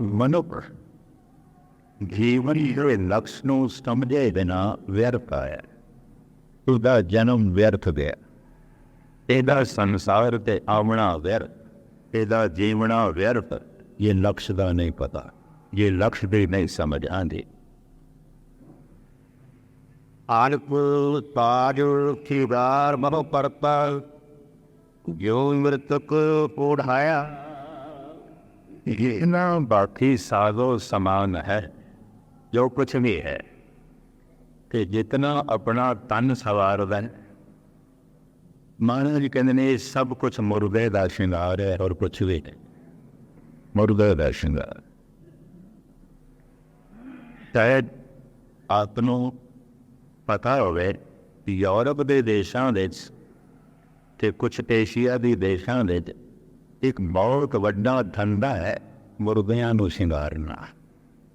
ਮਨੁੱਖ ਜੀਵਨ ਦੇ ਲਕਸ਼ ਨੂੰ ਸਮਝੇ ਬਿਨਾ ਵਿਅਰਥ ਹੈ ਉਹਦਾ ਜਨਮ ਇਹਦਾ ਸੰਸਾਰ ਤੇ ਆਵਣਾ ਵਿਅਰਥ ਇਹਦਾ ਜੀਵਣਾ ਵਿਅਰਥ ਇਹ ਲਕਸ਼ ਦਾ ਨਹੀਂ ਪਤਾ ਇਹ ਲਕਸ਼ ਦੇ ਨਹੀਂ ਸਮਝ ਆਂਦੇ ਆਨਪੁਰ ਤਾਜੁਰ ਖੀਦਾਰ ਮਨੋ ਪਰਤਾ ਜੋ ਮ੍ਰਿਤਕ ਪੋੜਾਇਆ ਇਹ ਨਾ ਬਾਕੀ ਸਾਧੋ ਸਮਾਨ ਹੈ ਜੋ ਕੁਛ ਵੀ ਹੈ ਕਿ ਜਿਤਨਾ ਆਪਣਾ ਤਨ ਸਵਾਰਦਾ ਹੈ ਜੀ ਕਹਿੰਦੇ ਨੇ ਇਹ ਸਭ ਕੁਝ ਮੁਰਦੇ ਦਾ ਸ਼ਿੰਗਾਰ ਹੈ ਔਰ ਕੁਛ ਵੀ ਨਹੀਂ ਮੁਰਦੇ ਦਾ ਸ਼ਿੰਗਾਰ ਸ਼ਾਇਦ ਆਪ ਨੂੰ ਪਤਾ ਹੋਵੇ ਕਿ ਯੂਰਪ ਦੇ ਦੇਸ਼ਾਂ ਵਿੱਚ ਤੇ ਕੁਝ ਏਸ਼ੀਆ ਦੇ ਦੇਸ਼ਾਂ ਵਿੱਚ ਇੱਕ ਬਹੁਤ ਵੱਡਾ ਧੰਦਾ ਹੈ ਮੁਰਦਿਆਂ ਨੂੰ ਸ਼ਿੰਗਾਰਨਾ।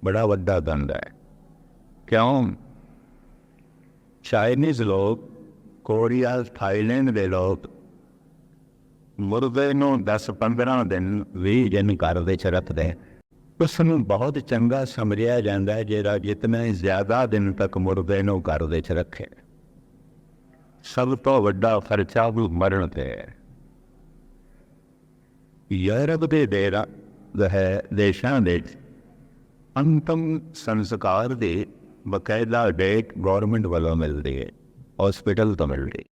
ਬੜਾ ਵੱਡਾ ਧੰਦਾ ਹੈ। ਕਿਉਂ? ਚਾਈਨੀਜ਼ ਲੋਕ, ਕੋਰੀਆ, ਥਾਈਲੈਂਡ ਦੇ ਲੋਕ ਮੁਰਦੇ ਨੂੰ 10-15 ਦਿਨ 20 ਦਿਨ ਘਰ ਦੇ ਚ ਰੱਖਦੇ ਉਸ ਨੂੰ ਬਹੁਤ ਚੰਗਾ ਸਮਝਿਆ ਜਾਂਦਾ ਹੈ, ਜਿਹੜਾ ਜਿਤਨਾ ਜ਼ਿਆਦਾ ਦਿਨ ਤੱਕ ਮੁਰਦੇ ਨੂੰ ਘਰ ਦੇ ਚ ਰੱਖੇ। ਸਭ ਤੋਂ ਵੱਡਾ ਖਰਚਾ ਉਹ ਮਰਨ ਤੇ ਹੈ। ਯੂਰਪ ਦੇਰਾ ਹੈ ਦੇਸ਼ਾਂ ਦੇ ਅੰਤਮ ਸੰਸਕਾਰ ਦੇ ਬਕਾਇਦਾ ਡੇਟ ਗਵਰਨਮੈਂਟ ਵੱਲੋਂ ਮਿਲਦੀ ਹੈ ਹਸਪੀਟਲ ਤੋਂ ਮਿਲਦੀ ਹੈ